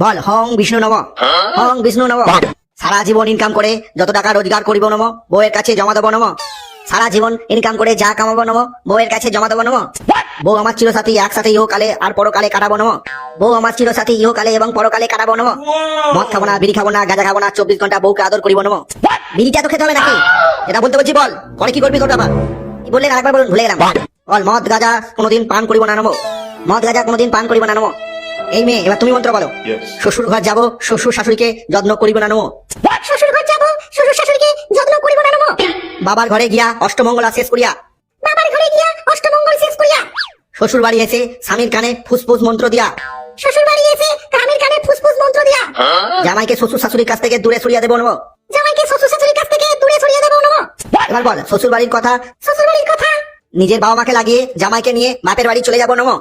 বল Hong Vishnu নম। Hong Vishnu নম। সারা জীবন income করে যত টাকা রোজগার করিব নম বউয়ের কাছে জমা দেবো নম। সারা জীবন ইনকাম করে যা কামাবো নম বউয়ের কাছে জমা দেবো নম। বউ আমার চিরসাথী একসাথে ইহকালে আর পরকালে কাটাবো নম। বউ আমার চিরসাথী ইহকালে এবং পরকালে কাটাবো নম। মদ খাব না বিড়ি খাব না গাঁজা খাব না চব্বিশ ঘণ্টা বউকে আদর করিব নম। বিড়িটা তো খেতে হবে নাকি? এটা বলতে বলছি বল। পরে কি করবি তোর বাবা? কি বললেন? আরেকবার বলুন ভুলে গেলাম। বল মদ গাঁজা কোনোদিন পান করিব না নম। মদ গাঁজা কোনোদিন পান করিব না নম। এই মেয়ে এবার তুমি মন্ত্র বলো। শ্বশুর ঘর যাব শ্বশুর শাশুড়িকে যত্ন করিব না নমো। শ্বশুর ঘর যাব শ্বশুর শাশুড়িকে যত্ন করিব না নমো? বাবার ঘরে গিয়া অষ্টমঙ্গলা শেষ করিয়া। বাবার ঘরে গিয়া অষ্টমঙ্গল শেষ করিয়া? শ্বশুর বাড়ি এসে স্বামীর কানে ফুসফুস মন্ত্র দিয়া। শ্বশুর বাড়ি এসে কামের কানে ফুসফুস মন্ত্র দিয়া? জামাইকে শ্বশুর শাশুড়ির কাছ থেকে দূরে সরিয়ে দেবো নমো। জামাইকে শ্বশুর শাশুড়ির কাছ থেকে দূরে সরিয়ে দেবো নমো? এবার বল শ্বশুর বাড়ির কথা? শ্বশুর বাড়ির কথা? নিজের বাবা মাকে লাগিয়ে জামাইকে নিয়ে বাপের বাড়ি চলে যাব নমো।